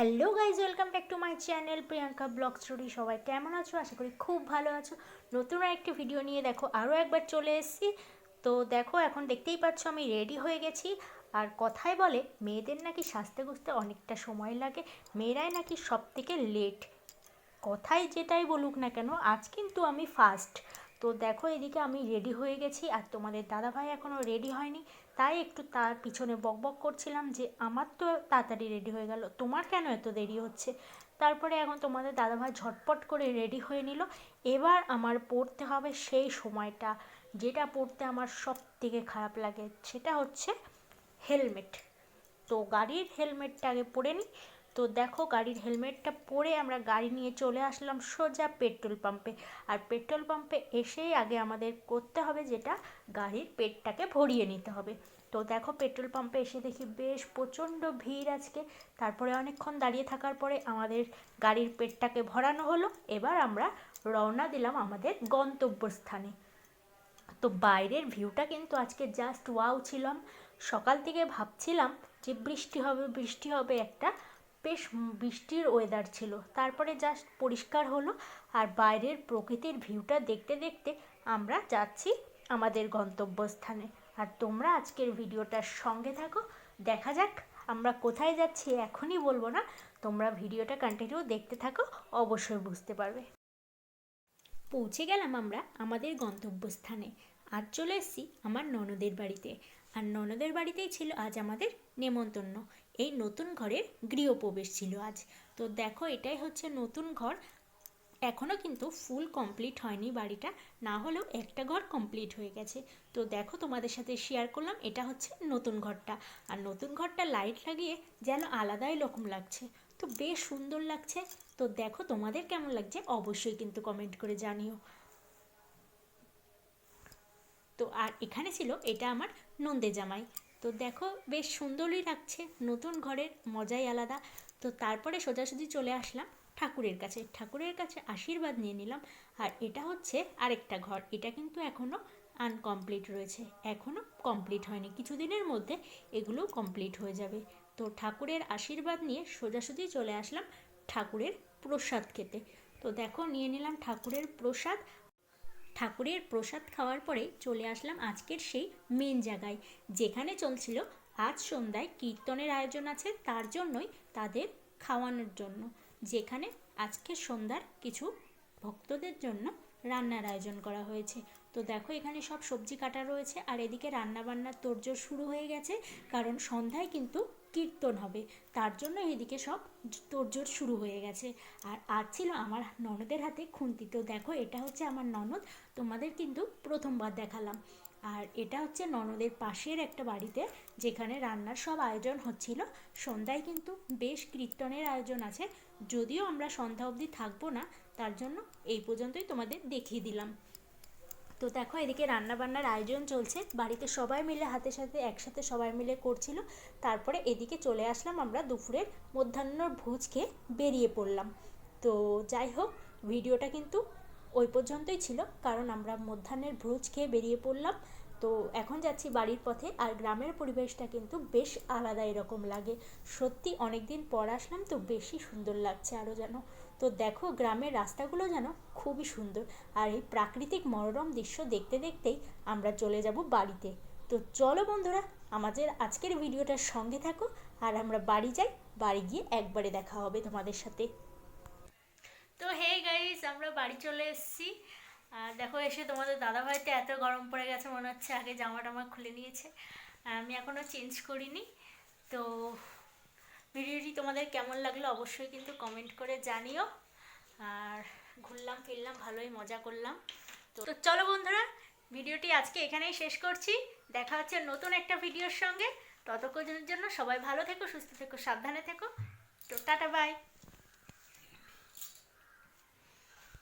Hello guys welcome back to my channel Priyanka blog story সবাই কেমন আছো? আশা করি খুব ভালো আছো। নতুন একটি ভিডিও নিয়ে দেখো আরও একবার চলে এসেছি। তো দেখো, এখন দেখতেই পাচ্ছ আমি রেডি হয়ে গেছি। আর কথায় বলে, মেয়েদের নাকি সাজতে গুজতে অনেকটা সময় লাগে। মেয়েরাই নাকি সব থেকে লেট কথাই যেটাই বলুক না কেন, আজ কিন্তু আমি ফার্স্ট তো দেখো এদিকে আমি রেডি হয়ে গেছি আর তোমাদের দাদাভাই এখনও রেডি হয়নি। তাই একটু তার পিছনে বকবক করছিলাম যে, আমার তো তাড়াতাড়ি রেডি হয়ে গেল, তোমার কেন এত দেরি হচ্ছে? তারপরে এখন তোমাদের দাদাভাই ঝটপট করে রেডি হয়ে নিল। এবার আমার পড়তে হবে সেই সময়টা যেটা পড়তে আমার সব থেকে খারাপ লাগে, সেটা হচ্ছে হেলমেট তো গাড়ির হেলমেটটা আগে পরে নিই। তো দেখো গাড়ির হেলমেটটা পরে আমরা গাড়ি নিয়ে চলে আসলাম সোজা পেট্রোল পাম্পে। আর পেট্রোল পাম্পে এসেই আগে আমাদের করতে হবে যেটা, গাড়ির পেটটাকে ভরিয়ে নিতে হবে। তো দেখো পেট্রোল পাম্পে এসে দেখি বেশ প্রচণ্ড ভিড় আজকে। তারপরে অনেকক্ষণ দাঁড়িয়ে থাকার পরে আমাদের গাড়ির পেটটাকে ভরানো হলো। এবার আমরা রওনা দিলাম আমাদের গন্তব্যস্থানে। তো বাইরের ভিউটা কিন্তু আজকে জাস্ট ওয়াও ছিলাম। সকাল থেকে ভাবছিলাম যে বৃষ্টি হবে বৃষ্টি হবে একটা বেশ বৃষ্টির ওয়েদার ছিল। তারপরে জাস্ট পরিষ্কার হলো আর বাইরের প্রকৃতির ভিউটা দেখতে দেখতে আমরা যাচ্ছি আমাদের গন্তব্যস্থানে। আর তোমরা আজকের ভিডিওটার সঙ্গে থাকো, দেখা যাক আমরা কোথায় যাচ্ছি, এখনই বলব না, তোমরা ভিডিওটা কন্টিনিউ দেখতে থাকো, অবশ্যই বুঝতে পারবে। পৌঁছে গেলাম আমরা আমাদের গন্তব্যস্থানে। আজ চলে এসেছি আমার ননদের বাড়িতে। আর ননদের বাড়িতেই ছিল আজ আমাদের নেমন্তন্ন। এই নতুন ঘরের গৃহপ্রবেশ ছিল আজ। তো দেখো, এটাই হচ্ছে নতুন ঘর। এখনও কিন্তু ফুল কমপ্লিট হয়নি বাড়িটা। না হলেও একটা ঘর কমপ্লিট হয়ে গেছে। তো দেখো, তোমাদের সাথে শেয়ার করলাম, এটা হচ্ছে নতুন ঘরটা। আর নতুন ঘরটা লাইট লাগিয়ে যেন আলাদাই রকম লাগছে। তো বেশ সুন্দর লাগছে। তো দেখো, তোমাদের কেমন লাগছে অবশ্যই কিন্তু কমেন্ট করে জানিও। তো আর এখানে ছিল এটা আমার নন্দে জামাই। তো দেখো বেশ সুন্দরই লাগছে, নতুন ঘরের মজাই আলাদা। তো তারপরে সোজাসুজি চলে আসলাম ঠাকুরের কাছে। ঠাকুরের কাছে আশীর্বাদ নিয়ে নিলাম। আর এটা হচ্ছে আরেকটা ঘর, এটা কিন্তু এখনও আনকমপ্লিট রয়েছে। এখনও কমপ্লিট হয়নি, কিছুদিনের মধ্যে এগুলো কমপ্লিট হয়ে যাবে। তো ঠাকুরের আশীর্বাদ নিয়ে সোজাসুজি চলে আসলাম ঠাকুরের প্রসাদ খেতে। তো দেখো নিয়ে নিলাম ঠাকুরের প্রসাদ ঠাকুরের প্রসাদ খাওয়ার পরে চলে আসলাম আজকের সেই মেন জায়গায়, যেখানে চলছিল আজ সন্ধ্যায় কীর্তনের আয়োজন আছে তার জন্যই তাদের খাওয়ানোর জন্য, যেখানে আজকে সন্ধ্যার কিছু ভক্তদের জন্য রান্নার আয়োজন করা হয়েছে। তো দেখো এখানে সব সবজি কাটা রয়েছে আর এদিকে রান্না বান্নার তোড়জোড় শুরু হয়ে গেছে, কারণ সন্ধ্যায় কিন্তু কীর্তন হবে। তার জন্য এদিকে সব তোড়জোড় শুরু হয়ে গেছে। আর আজ ছিল আমার ননদের হাতে খুন্তি। তো দেখো, এটা হচ্ছে আমার ননদ। তোমাদের কিন্তু প্রথমবার দেখালাম। আর এটা হচ্ছে ননদের পাশের একটা বাড়িতে, যেখানে রান্নার সব আয়োজন হচ্ছিল। সন্ধ্যায় কিন্তু বেশ কীর্তনের আয়োজন আছে। যদিও আমরা সন্ধ্যা অবধি থাকব না, তার জন্য এই পর্যন্তই তোমাদের দেখিয়ে দিলাম। তো দেখো, এদিকে রান্নাবান্নার আয়োজন চলছে। বাড়িতে সবাই মিলে, হাতে সাথে, একসাথে সবাই মিলে করছিল। তারপরে এদিকে চলে আসলাম আমরা দুপুরের মধ্যাহ্ন ভোজ খেয়ে বেরিয়ে পড়লাম। তো যাই হোক, ভিডিওটা কিন্তু ওই পর্যন্তই ছিল, কারণ আমরা মধ্যাহ্নের ভোজ খেয়ে বেরিয়ে পড়লাম। তো এখন যাচ্ছি বাড়ির পথে আর গ্রামের পরিবেশটা কিন্তু বেশ আলাদা এরকম লাগে। সত্যি অনেক দিন পর আসলাম তো বেশি সুন্দর লাগছে আরও যেন। তো দেখো গ্রামের রাস্তাগুলো যেন খুবই সুন্দর। আর এই প্রাকৃতিক মনোরম দৃশ্য দেখতে দেখতেই আমরা চলে যাব বাড়িতে। তো চলো বন্ধুরা, আমাদের আজকের ভিডিওটার সঙ্গে থাকো আর আমরা বাড়ি যাই, বাড়ি গিয়ে একবারে দেখা হবে তোমাদের সাথে। তো হে গাইস, আমরা বাড়ি চলে এসেছি। আর দেখো এসে তোমাদের দাদা ভাইতে এত গরম পড়ে গেছে, মনে হচ্ছে আগে জামা টামা খুলে নিয়েছে। আমি এখনও চেঞ্জ করিনি, তো ভিডিওটি তোমাদের কেমন লাগল অবশ্যই কিন্তু কমেন্ট করে জানিও। আর ঘুরলাম, ফিরলাম, ভালোই মজা করলাম। তো তো চলো বন্ধুরা, ভিডিওটি আজকে এখানেই শেষ করছি। দেখা হচ্ছে নতুন একটা ভিডিওর সঙ্গে। ততক্ষণের জন্য সবাই ভালো থেকো, সুস্থ থেকো, সাবধানে থেকো। তো টাটা বাই